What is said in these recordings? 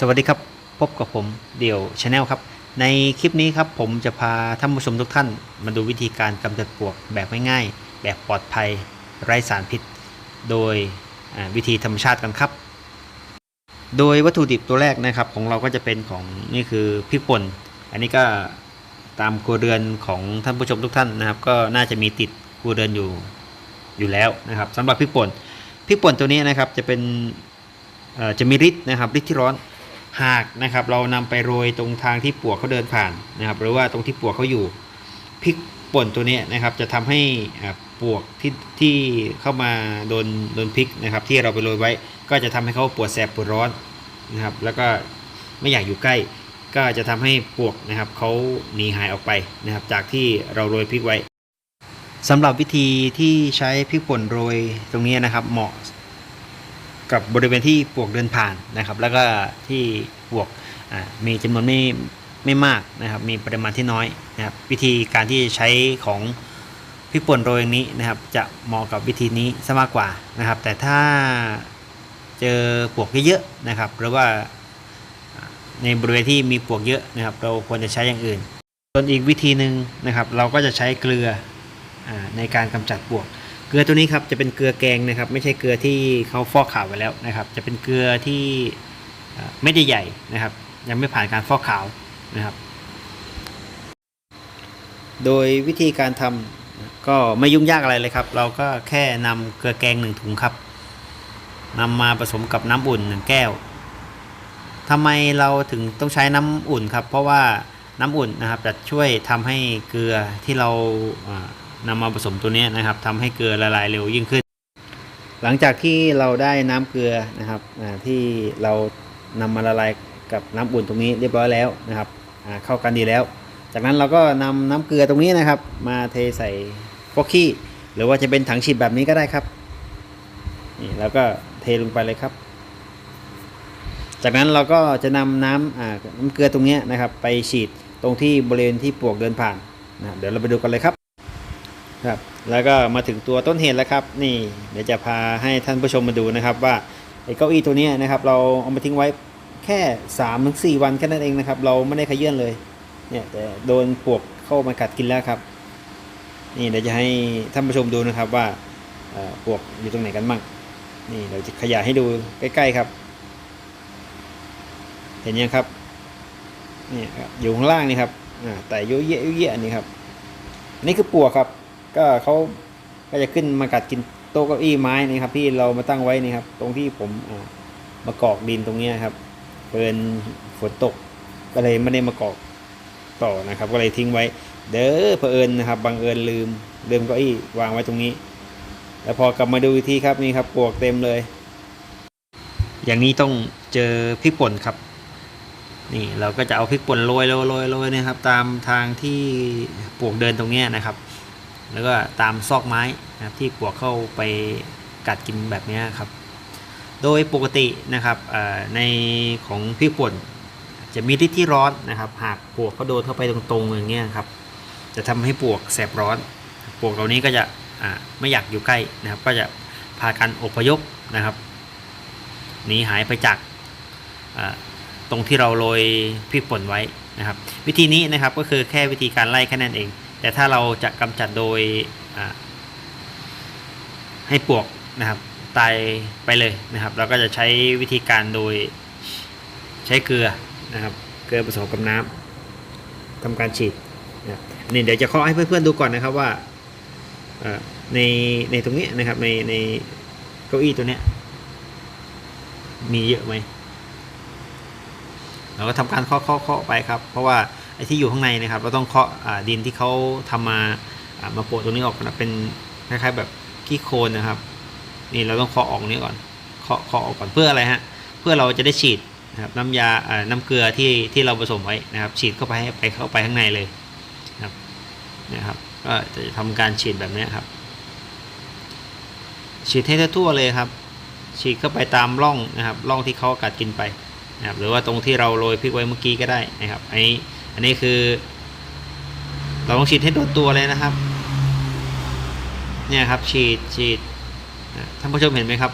สวัสดีครับ พบกับผมเดี่ยวชาแนลครับ ในคลิปนี้ครับผมจะพาท่านผู้ชมทุกท่านมาดูวิธีการกำจัดปลวกแบบง่ายๆ แบบปลอดภัยไร้สารพิษ โดยวิธีธรรมชาติกันครับ โดยวัตถุดิบตัวแรกนะครับ ของเราก็จะเป็นของนี่คือพริกป่น อันนี้ก็ตามครัวเรือนของท่านผู้ชมทุกท่านนะครับ ก็น่าจะมีติดครัวเรือนอยู่อยู่แล้วนะครับสำหรับพริกป่นพริกป่นตัวนี้นะครับจะเป็นจะมีฤทธิ์นะครับฤทธิ์ที่ร้อน หากนะครับเรานำไปโรยตรงทางที่ปลวกเขาเดินผ่านนะครับ หรือว่าตรงที่ปลวกเขาอยู่พริกป่นตัวนี้นะครับ จะทำให้ปลวกที่ที่เข้ามาโดนโดนพริกนะครับ ที่เราไปโรยไว้ ก็จะทำให้เขาปวดแสบปวดร้อนนะครับ แล้วก็ไม่อยากอยู่ใกล้ ก็จะทำให้ปลวกนะครับเขาหนีหายออกไปนะครับ จากที่เราโรยพริกไว้สำหรับวิธีที่ใช้พริกป่นโรยตรงนี้นะครับ เหมาะ กับบริเวณที่ปลวกเดินผ่านนะครับ แล้วก็ที่ปลวกมีจำนวนไม่ไม่มากนะครับ มีปริมาณที่น้อยนะครับ วิธีการที่ใช้ของพริกป่นโรยนี้นะครับ จะเหมาะกับวิธีนี้ซะมากกว่านะครับ แต่ถ้าเจอปลวกเยอะๆนะครับ หรือว่าในบริเวณที่มีปลวกเยอะนะครับ เราควรจะใช้อย่างอื่นส่วนอีกวิธีหนึ่งนะครับ เราก็จะใช้เกลืออในการกำจัดปลวก เกลือตัวนี้ครับจะเป็นเกลือแกงนะครับ ไม่ใช่เกลือที่เขาฟอกขาวไว้แล้วนะครับ จะเป็นเกลือที่เอ่อไม่ได้ใหญ่นะครับ ยังไม่ผ่านการฟอกขาวนะครับ โดยวิธีการทำก็ไม่ยุ่งยากอะไรเลยครับ เราก็แค่นำเกลือแกงหนึ่งถุงครับนำมาผสมกับน้ำอุ่นหนึ่งแก้วทำไมเราถึงต้องใช้น้ำอุ่นครับ เพราะว่าน้ำอุ่นนะครับจะช่วยทำให้เกลือที่เรา นำมาผสมตัวนี้นะครับทำให้เกลือละลายเร็วยิ่งขึ้น หลังจากที่เราได้น้ำเกลือนะครับที่เรานำมาละลายกับน้ำอุ่นตรงนี้เรียบร้อยแล้วนะครับเข้ากันดีแล้ว จากนั้นเราก็นำน้ำเกลือตรงนี้นะครับ มาเทใส่ฟอกกี้หรือว่าจะเป็นถังฉีดแบบนี้ก็ได้ครับนี่แล้วก็เทลงไปเลยครับ จากนั้นเราก็จะนำน้ำน้ำเกลือตรงนี้นะครับ ไปฉีดตรงที่บริเวณที่ปลวกเดินผ่านนะเดี๋ยวเราไปดูกันเลยครับ ครับแล้วก็มาถึงตัวต้นเหตุแล้วครับ นี่เดี๋ยวจะพาให้ท่านผู้ชมมาดูนะครับ ว่าไอ้เก้าอี้ตัวนี้นะครับ เราเอามาทิ้งไว้แค่3าถึงสวันแค่นั้นเองนะครับ เราไม่ได้ขยื่นเลยเนี่ยแต่โดนปลวกเข้ามากัดกินแล้วครับนี่เดี๋ยวจะให้ท่านผู้ชมดูนะครับว่าปลวกอยู่ตรงไหนกันบ้างนี่เดี๋ยวจะขยายให้ดูใกล้ๆครับ เห็นยังครับนี่ครับอยู่ข้างล่างนี่ครับแต่ยุ่ยเยะยุ่ยเยะนี่ครับนนี่คือปลวกครับ ก็เขาก็จะขึ้นมากัดกินโต๊ะเก้าอี้ไม้นี่ครับที่เรามาตั้งไว้นี่ครับ ตรงที่ผมอ่ามากอกดินตรงเนี้ยครับเปินฝนตกก็เลยไม่ได้มากอกต่อนะครับ ก็เลยทิ้งไว้ เด้อเผอิญนะครับบังเอิญลืมลืมเก้าอี้วางไว้ตรงนี้ แล้วพอกลับมาดูอีกทีครับนี่ครับปลวกเต็มเลย อย่างนี้ต้องเจอพริกป่นครับ นี่เราก็จะเอาพริกป่นโรยโรยโรยโรยนะครับ ตามทางที่ปลวกเดินตรงเนี้ยนะครับ แล้วก็ตามซอกไม้นะครับที่ปลวกเข้าไปกัดกินแบบนี้ครับ โดยปกตินะครับในของพริกป่นจะมีทธิ์ที่ร้อนนะครับ หากปลวกเขาโดนเข้าไปตรงๆอย่างเงี้ยครับ จะทำให้ปลวกแสบร้อน ปลวกเหล่านี้ก็จะไม่อยากอยู่ใกล้นะครับ ก็จะพากันอพยพนะครับหนีหายไปจากตรงที่เราโรยพริกป่นไว้นะครับ วิธีนี้นะครับก็คือแค่วิธีการไล่แค่นั้นเอง แต่ถ้าเราจะกำจัดโดยให้ปลวกนะครับตายไปเลยนะครับ เราก็จะใช้วิธีการโดยใช้เกลือนะครับ เกลือผสมกับน้ำทำการฉีดนะครับนี่เดี๋ยวจะเคาะให้เพื่อนๆดูก่อนนะครับว่าในในตรงนี้นะครับในในเก้าอี้ตัวเนี้ยมีเยอะไหมเราก็ทำการเคาะเคาะเคาะไปครับ เพราะว่า ไอ้ที่อยู่ข้างในนะครับ เราต้องเคาะดินที่เขาทำมาอ่ามาโปะตรงนี้ออกนะเป็นคล้ายๆแบบขี้โคลนนะครับ นี่เราต้องเคาะออกนี้ก่อนเคาะเคาะออกก่อนเพื่ออะไรฮะเพื่อเราจะได้ฉีดนะครับน้ำยาอ่าน้ำเกลือที่ที่เราผสมไว้นะครับ ฉีดเข้าไปให้ไปเข้าไปข้างในเลยนะครับนะครับก็จะทำการฉีดแบบนี้ครับ ฉีดให้ทั่วเลยครับฉีดเข้าไปตามร่องนะครับร่องที่เขากัดกินไปนะครับหรือว่าตรงที่เราโรยพริกไว้เมื่อกี้ก็ได้นะครับอันนี้ อันนี้คือ เราต้องฉีดให้โดนตัวเลยนะครับ เนี่ยครับฉีดฉีดท่านผู้ชมเห็นไหมครับ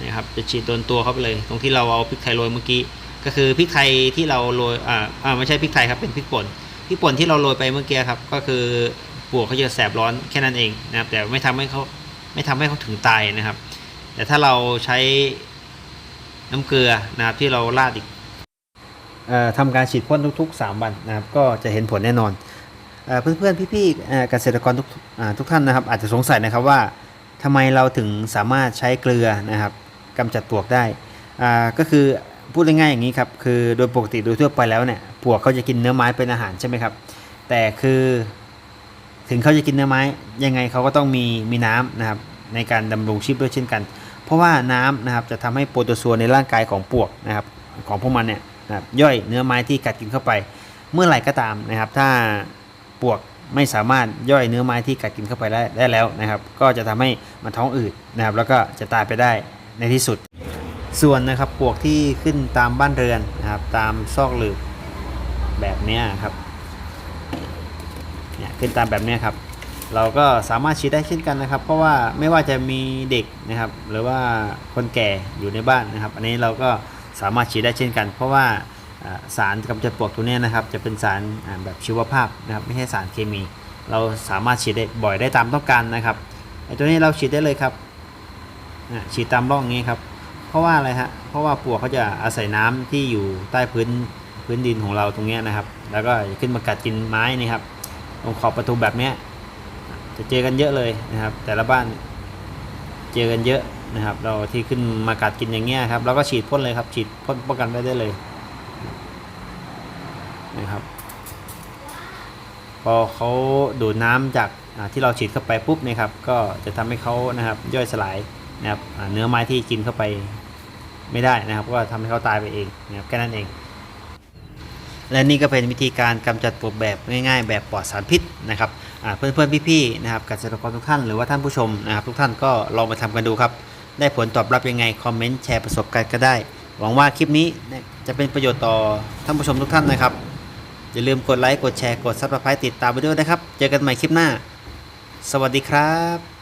นี่ครับจะฉีดโดนตัวเขาไปเลย ตรงที่เราเอาพริกไทยโรยเมื่อกี้ก็คือพริกไทยที่เราโรยอ่าอ่าไม่ใช่พริกไทยครับเป็นพริกป่นพริกป่นที่เราโรยไปเมื่อกี้ครับ ก็คือปวกเขาจะแสบร้อนแค่นั้นเองนะครับ แต่ไม่ทำให้เขาไม่ทำให้เขาถึงตายนะครับ แต่ถ้าเราใช้น้ำเกลือนะครับที่เราราดอีก ทำการฉีดพ่นทุก ๆ 3 วันนะครับก็จะเห็นผลแน่นอนเพื่อนๆพี่ๆเกษตรกรทุกทุกท่านนะครับอาจจะสงสัยนะครับว่าทำไมเราถึงสามารถใช้เกลือนะครับกำจัดปลวกได้ก็คือพูดง่ายๆอย่างนี้ครับคือโดยปกติโดยทั่วไปแล้วเนี่ยปลวกเขาจะกินเนื้อไม้เป็นอาหารใช่ไหมครับ แต่คือถึงเขาจะกินเนื้อไม้ยังไงเขาก็ต้องมีมีน้ำนะครับในการดำรงชีพด้วยเช่นกัน เพราะว่าน้ำนะครับจะทำให้โปรโตซัวในร่างกายของปลวกนะครับของพวกมันเนี่ย นะครับย่อยเนื้อไม้ที่กัดกินเข้าไป เมื่อไหร่ก็ตามนะครับ ถ้าปลวกไม่สามารถย่อยเนื้อไม้ที่กัดกินเข้าไปได้ได้แล้วนะครับ ก็จะทำให้มันท้องอืดนะครับ แล้วก็จะตายไปได้ในที่สุด ส่วนนะครับปลวกที่ขึ้นตามบ้านเรือนนะครับ ตามซอกหลืบแบบนี้ครับเนี่ยขึ้นตามแบบนี้ครับเราก็สามารถฉีดได้เช่นกันนะครับ เพราะว่าไม่ว่าจะมีเด็กนะครับ หรือว่าคนแก่อยู่ในบ้านนะครับ อันนี้เราก็ สามารถฉีดได้เช่นกัน เพราะว่าสารกำจัดปลวกตัวเนี้ยนะครับจะเป็นสารแบบชีวภาพนะครับไม่ใช่สารเคมี เราสามารถฉีดได้บ่อยได้ตามต้องการนะครับไอ้ตัวนี้เราฉีดได้เลยครับฉีดตามร่องอย่างนี้ครับ เพราะว่าอะไรฮะเพราะว่าปลวกเขาจะอาศัยน้ำที่อยู่ใต้พื้นพื้นดินของเราตรงเนี้ยนะครับ แล้วก็ขึ้นมากัดกินไม้นี่ครับตรงขอบประตูแบบเนี้ยจะเจอกันเยอะเลยนะครับ แต่ละบ้านเจอกันเยอะ นะครับ เราที่ขึ้นมากัดกินอย่างเงี้ยครับเราก็ฉีดพ่นเลยครับ ฉีดพ่นป้องกันไว้ได้เลยนะครับ พอเขาดูดน้ำจากที่เราฉีดเข้าไปปุ๊บเนี่ยครับ ก็จะทำให้เขานะครับย่อยสลายนะครับเนื้อไม้ที่กินเข้าไปไม่ได้นะครับ ก็ทำให้เขาตายไปเองนะครับแค่นั้นเอง และนี่ก็เป็นวิธีการกำจัดปลวกแบบง่าย ๆ แบบปลอดสารพิษนะครับเพื่อนๆพี่ๆนะครับเกษตรกรทุกท่านหรือว่าท่านผู้ชมนะครับ ทุกท่านก็ลองไปทำกันดูครับ ได้ผลตอบรับยังไง คอมเมนต์แชร์ประสบการณ์ก็ได้ หวังว่าคลิปนี้จะเป็นประโยชน์ต่อท่านผู้ชมทุกท่านนะครับ อย่าลืมกดไลค์ กดแชร์ กดซับสไครต์ติดตามไปด้วยนะครับ เจอกันใหม่คลิปหน้า สวัสดีครับ